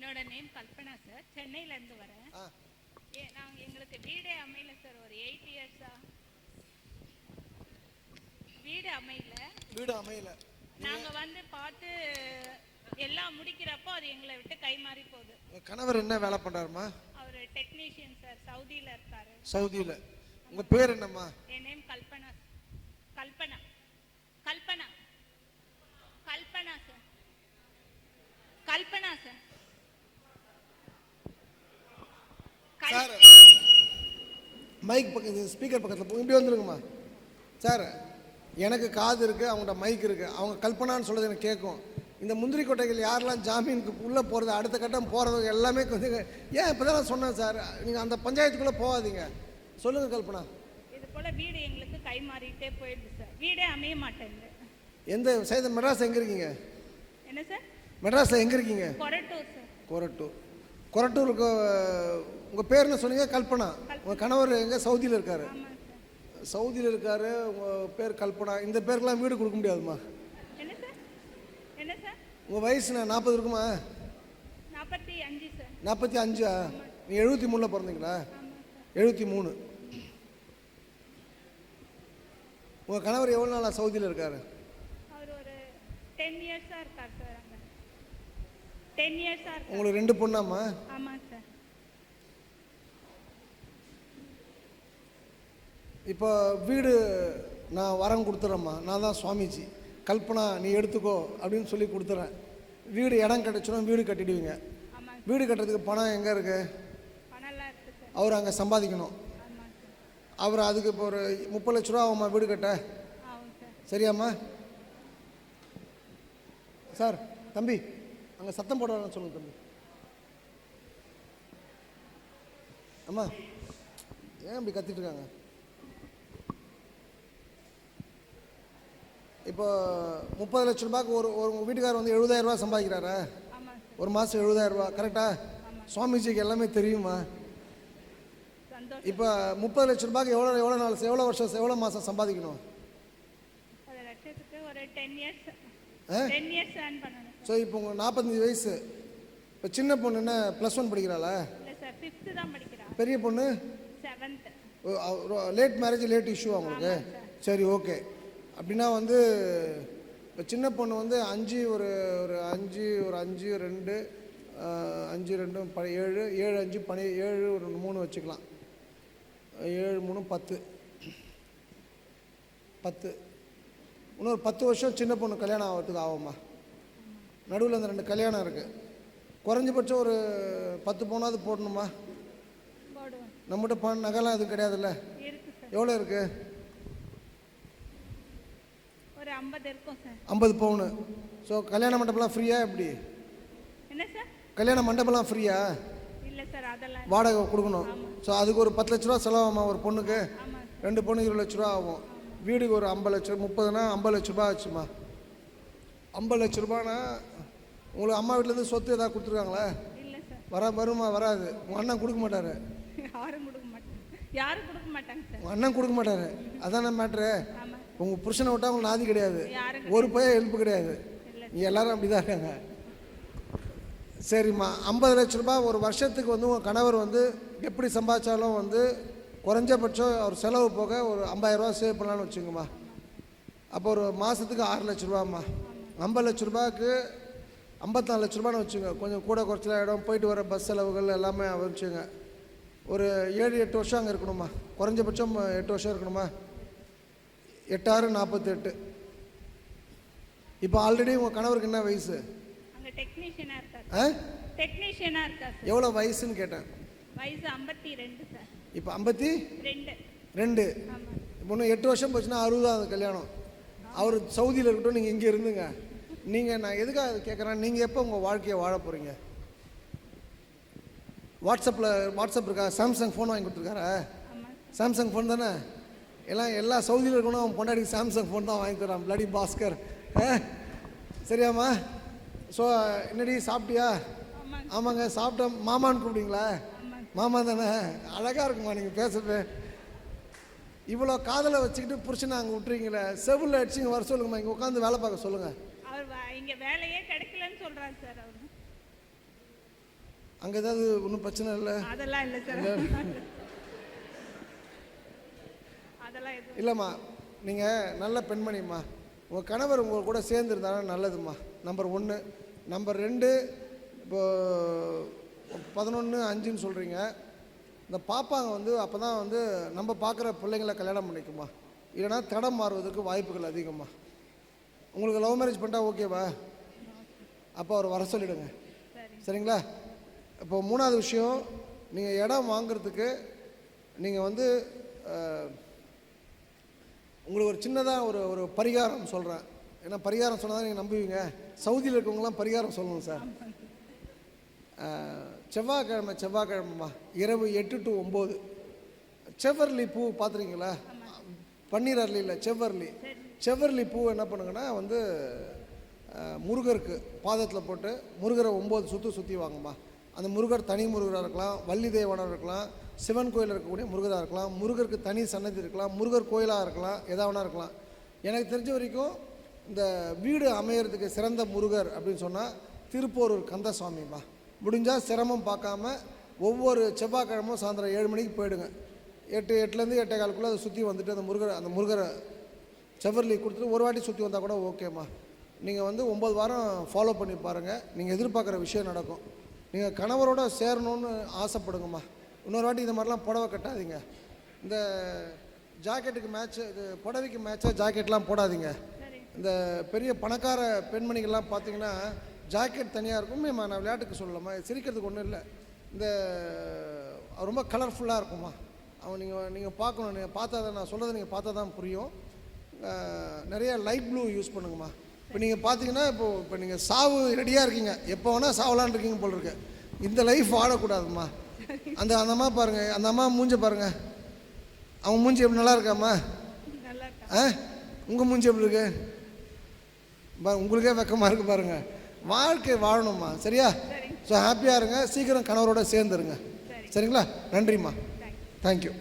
என்னோட name Kalpana sir சென்னையில இருந்து வரேன். நாங்க எங்களுக்கு வீடே அமையல சார் ஒரு எயிட் இயர்ஸா வீடு அமையல. வீடு அமையல. நாங்க வந்து பார்த்து எல்லாம் முடிக்கிறப்போ அது எங்களை விட்டு கை மாறி போகுது. கணவர் என்ன வேலை பண்றாருமா அவர் டெக்னீஷியன் சார் சவுதியில இருக்காரு. சவுதியில. உங்க பேர் என்னம்மா? என் name Kalpana. Kalpana Kalpana sir Kalpana sir கல்- சார் மைக் பக்கத்து ஸ்பீக்கர் பக்கத்தில் இப்படி வந்துருங்கம்மா. சார் எனக்கு காது இருக்கு அவங்கள்ட்ட மைக் இருக்கு. அவங்க கல்பனான்னு சொல்றது எனக்கு கேட்கும். இந்த முந்திரி கொட்டைகள் யாரெல்லாம் ஜாமீனுக்கு உள்ளே போகிறது அடுத்த கட்டம் போகிறது எல்லாமே கொஞ்சம் ஏன் இப்போ தான் சொன்னேன் சார் நீங்கள் அந்த பஞ்சாயத்துக்குள்ளே போகாதீங்க. சொல்லுங்கள் கல்பனா. இது போல வீடு எங்களுக்கு கை மாறிட்டே போயிடுது சார் வீடே அமைய மாட்டேங்குது. எந்த சைத மெட்ராஸ் எங்கே இருக்கீங்க? என்ன சார் மெட்ராஸில் எங்கே இருக்கீங்க? கொரட்டூர் சார் கொரட்டூர். கொரட்டூருக்கு உங்கள் பேர் என்ன சொன்னீங்க கல்பனா. உங்கள் கணவர் எங்கே? சவுதியில் இருக்காரு. சவுதியில் இருக்காரு. உங்கள் பேர் கல்பனா. இந்த பேருக்கெல்லாம் வீடு கொடுக்க முடியாதுமா உங்கள் வயசு நான் நாற்பது இருக்குமா? நாற்பத்தி அஞ்சு நீங்கள் எழுபத்தி மூணில் பிறந்தீங்களா? எழுபத்தி மூணு. உங்கள் கணவர் எவ்வளோ நாளாக சவுதியில் இருக்கார்? உங்களுக்கு ரெண்டு பொண்ணாம்மா? ஆமாம் சார். இப்போ வீடு நான் வரம் கொடுத்துட்றேம்மா நான் தான் சுவாமிஜி. கல்பனா நீ எடுத்துக்கோ அப்படின்னு சொல்லி கொடுத்துறேன். வீடு இடம் கிடச்சிடும் வீடு கட்டிடுவீங்க. வீடு கட்டுறதுக்கு பணம் எங்கே இருக்குது அவர் அங்கே சம்பாதிக்கணும். அவர் அதுக்கு இப்போ ஒரு முப்பது லட்ச ரூபா ஆகுமா வீடு கட்ட? சரியாம்மா? சார் தம்பி அங்கே சத்தம் போட வேணாம்னு சொல்லுங்க தம்பி. அம்மா ஏன் இப்படி கத்திட்டு இருக்காங்க? இப்போ முப்பது லட்ச ரூபாய்க்கு ஒரு ஒரு உங்க வீட்டுக்காரர் வந்து எழுபதாயிரம் ரூபாய் சம்பாதிக்கிறாரா? ஒரு மாதம் எழுபதாயிரம் ரூபாய் கரெக்டா சுவாமிஜிக்கு எல்லாமே தெரியுமா? இப்போ முப்பது லட்ச ரூபாய்க்கு எவ்வளோ எவ்வளோ நாள் எவ்வளோ வருஷம் எவ்வளோ மாதம் சம்பாதிக்கணும்? ஸோ இப்போ உங்கள் நாற்பத்தஞ்சு வயசு. இப்போ சின்ன பொண்ணு என்ன ப்ளஸ் ஒன் படிக்கிறாளா? பெரிய பொண்ணு? லேட் மேரேஜ் லேட் இஷ்யூ அவங்களுக்கு. சரி. ஓகே அப்படின்னா வந்து இப்போ சின்ன பொண்ணு வந்து அஞ்சு ஒரு ஒரு அஞ்சு ஒரு அஞ்சு ரெண்டு அஞ்சு ரெண்டும் ப ஏழு ஏழு அஞ்சு பனி ஏழு ஒரு மூணு வச்சுக்கலாம். ஏழு மூணு பத்து. பத்து. இன்னொரு பத்து வருஷம் சின்ன பொண்ணு கல்யாணம் ஆகிறதுக்கு ஆகும்மா. நடுவில் அந்த ரெண்டு கல்யாணம் இருக்குது குறைஞ்சபட்சம் ஒரு பத்து பவுனாவது போடணுமா? நம்மகிட்ட பணம் நகைலாம் எதுவும் கிடையாதுல்ல? எவ்வளோ இருக்குது ஐம்பது பவுனு. ஸோ கல்யாண மண்டபம்லாம் ஃப்ரீயா எப்படி? கல்யாண மண்டபம்லாம் ஃப்ரீயா வாடகை கொடுக்கணும். ஸோ அதுக்கு ஒரு பத்து லட்ச ரூபா செலவாகுமா ஒரு பொண்ணுக்கு? ரெண்டு பொண்ணுக்கு இருபது லட்ச ரூபா ஆகும். வீடுக்கு ஒரு ஐம்பது லட்சம் முப்பதுனா ஐம்பது லட்ச ரூபா ஆச்சுமா? ஐம்பது லட்ச ரூபானா உங்களுக்கு அம்மா வீட்டிலேருந்து சொத்து ஏதாவது கொடுத்துருக்காங்களா? வர வருமா வராது. உங்கள் அண்ணன் கொடுக்க மாட்டாரு. யாரும் கொடுக்க மாட்டாங்க. யாரும் கொடுக்க மாட்டாங்க உங்கள் அண்ணன் கொடுக்க மாட்டாரு. அதானே மேட்ரு உங்கள் புருஷனை விட்டா உங்களுக்கு நாதி கிடையாது. ஒரு பையன் ஹெல்ப் கிடையாது. எல்லாரும் அப்படி தான் இருக்காங்க. சரிம்மா. ஐம்பது லட்ச ரூபாய் ஒரு வருஷத்துக்கு வந்து உங்கள் கணவர் வந்து எப்படி சம்பாதிச்சாலும் வந்து குறைஞ்சபட்சம் அவர் செலவு போக ஒரு 50000 ரூபாய் சேவ் பண்ணலான்னு வச்சுக்கோம்மா அப்போ ஒரு மாதத்துக்கு ஆறு லட்ச ரூபாம்மா. ஐம்பது லட்ச ரூபாய்க்கு ஐம்பத்தாலு லட்ச ரூபான்னு வச்சுங்க கொஞ்சம் கூட குறைச்சல இடம் போயிட்டு வர பஸ் செலவுகள் எல்லாமே வச்சுங்க ஒரு ஏழு எட்டு வருஷம் அங்கே இருக்கணுமா குறைஞ்சபட்சம் எட்டு வருஷம் இருக்கணுமா எட்டாறு நாற்பத்தெட்டு. இப்போ ஆல்ரெடி உங்கள் கணவருக்கு என்ன வயசு? எவ்வளோ வயசுன்னு கேட்டேன். வயசு ஐம்பத்தி ரெண்டு சார் இப்போ ஐம்பத்தி? ரெண்டு. ரெண்டு. இன்னும் எட்டு வருஷம் போச்சுன்னா அறுபதாவது கல்யாணம். அவர் சவுதியில் இருக்கட்டும் நீங்கள் இங்கே இருந்துங்க. நீங்கள் நான் எதுக்காக கேட்குறேன் நீங்கள் எப்போ உங்கள் வாழ்க்கையை வாழ போகிறீங்க வாட்ஸ்அப்பில் வாட்ஸ்அப் இருக்கா? சாம்சங் ஃபோன் வாங்கி கொடுத்துருக்காரா? சாம்சங் ஃபோன் தானே? எல்லாம் எல்லா சவுதியில் இருக்கணும் அவன் பொண்டாடி சாம்சங் ஃபோன் தான் வாங்கி தரான் பிளடி பாஸ்கர்? சரியாம்மா? ஸோ என்னடி சாப்பிட்டியா? ஆமாங்க. சாப்பிட்டேன் மாமான்னு கூப்பிடுங்களா மாமா தானே? அழகாக இருக்குமா நீங்கள் பேசுறது. இவ்வளோ காதலை வச்சுக்கிட்டு புருஷனை அங்கே விட்டுறீங்களே. செவில் அடிச்சு இங்கே வர சொல்லுங்கம்மா. இங்கே உட்காந்து வேலை பார்க்க சொல்லுங்கள் அவர் இங்க வேலையே கிடைக்கலன்னு சொல்றாரு சார் அவர். அங்கே ஏதாவது ஒன்றும் பிரச்சனை இல்லை? அதெல்லாம் இல்லை சார். இல்லைம்மா நீங்கள் நல்ல பெண்மணிம்மா. உங்கள் கணவர் உங்கள் கூட சேர்ந்துருந்தாலும் நல்லதும்மா. நம்பர் ஒன்று நம்பர் ரெண்டு இப்போ பதினொன்று அஞ்சுன்னு சொல்கிறீங்க இந்த பாப்பாங்க வந்து அப்போ தான் வந்து நம்ம பார்க்குற பிள்ளைங்கள கல்யாணம் பண்ணிக்குமா இல்லைன்னா தடம் மாறுவதற்கு வாய்ப்புகள் அதிகம்மா. உங்களுக்கு லவ் மேரேஜ் பண்ணிட்டா ஓகேவா அப்போ அவர் வர சொல்லிவிடுங்க சரி. சரிங்களா? இப்போ மூணாவது விஷயம் நீங்கள் இடம் வாங்குறதுக்கு நீங்கள் வந்து உங்களுக்கு ஒரு சின்னதாக ஒரு ஒரு பரிகாரம் சொல்கிறேன் ஏன்னா பரிகாரம் சொன்னால் தான் நீங்கள் நம்புவீங்க. சவுதியில் இருக்கவங்களாம் பரிகாரம் சொல்லணும் சார். செவ்வாய்க்கிழமை செவ்வாய்க்கிழமைம்மா இரவு எட்டு டு ஒம்பது. செவ்வரளி பூ பார்த்துருக்கீங்களா பன்னீர் அரளி இல்லை செவ்வரளி. செவ்வரளி பூ என்ன பண்ணுங்கன்னா வந்து முருகருக்கு பாதத்தில் போட்டு முருகரை ஒம்பது சுற்று சுற்றி வாங்கம்மா. அந்த முருகர் தனி முருகராக இருக்கலாம் வள்ளி தேவனாக இருக்கலாம் சிவன் கோயில் இருக்கக்கூடிய முருகராக இருக்கலாம் முருகருக்கு தனி சன்னதி இருக்கலாம் முருகர் கோயிலாக இருக்கலாம் எதா வேணா இருக்கலாம். எனக்கு தெரிஞ்ச வரைக்கும் இந்த வீடு அமையறதுக்கு சிறந்த முருகர் அப்படின்னு சொன்னால் திருப்போரூர் கந்தசுவாமிம்மா. முடிஞ்சால் சிரமம் பார்க்காம ஒவ்வொரு செவ்வாய்க்கிழமும் சாயந்தரம் ஏழு மணிக்கு போயிடுங்க. எட்டு எட்டுலேருந்து எட்டே காலுக்குள்ளே அதை சுற்றி வந்துட்டு அந்த முருகரை அந்த முருகரை செவர்லி கொடுத்துட்டு ஒரு வாட்டி சுற்றி வந்தால் கூட ஓகேம்மா. நீங்கள் வந்து ஒம்பது வாரம் ஃபாலோ பண்ணி பாருங்கள் நீங்கள் எதிர்பார்க்குற விஷயம் நடக்கும். நீங்கள் கணவரோட சேரணும்னு ஆசைப்படுங்கம்மா. இன்னொரு வாட்டி இந்த மாதிரிலாம் புடவை கட்டாதீங்க. இந்த ஜாக்கெட்டுக்கு மேட்ச்சு இது புடவைக்கு மேட்சாக ஜாக்கெட்லாம் போடாதீங்க. இந்த பெரிய பணக்கார பெண்மணிகள்லாம் பார்த்தீங்கன்னா ஜாக்கெட் தனியாக இருக்கும். மேம் நான் விளையாட்டுக்கு சொல்லலாமா சிரிக்கிறதுக்கு ஒன்றும் இல்லை. இந்த ரொம்ப கலர்ஃபுல்லாக இருக்குமா அவன் நீங்கள் நீங்கள் பார்க்கணும். நீங்கள் பார்த்தா தான் நான் சொல்கிறத நீங்கள் பார்த்தா தான் புரியும். நிறையா நிறைய லைட் ப்ளூ யூஸ் பண்ணுங்கம்மா. இப்போ நீங்கள் பார்த்தீங்கன்னா இப்போது இப்போ நீங்கள் சாவு ரெடியாக இருக்கீங்க. எப்போ வேணால் சாவலான் இருக்கீங்க போல் இருக்கு. இந்த லைஃப் வாழக்கூடாதுமா அந்த அந்த அம்மா பாருங்கள் அந்த அம்மா மூஞ்ச பாருங்கள் அவன் மூஞ்சி எப்படி நல்லா இருக்காம்மா? ஆ? உங்கள் மூஞ்சி எப்படி இருக்கு? பா உங்களுக்கே வெக்கமாக இருக்கு பாருங்க. வாழ்க்கை வாழணும்மா சரியா? ஸோ ஹாப்பியாக இருங்க. சீக்கிரம் கணவரோட சேர்ந்துருங்க. சரி. சரிங்களா? நன்றிம்மா. தேங்க்யூ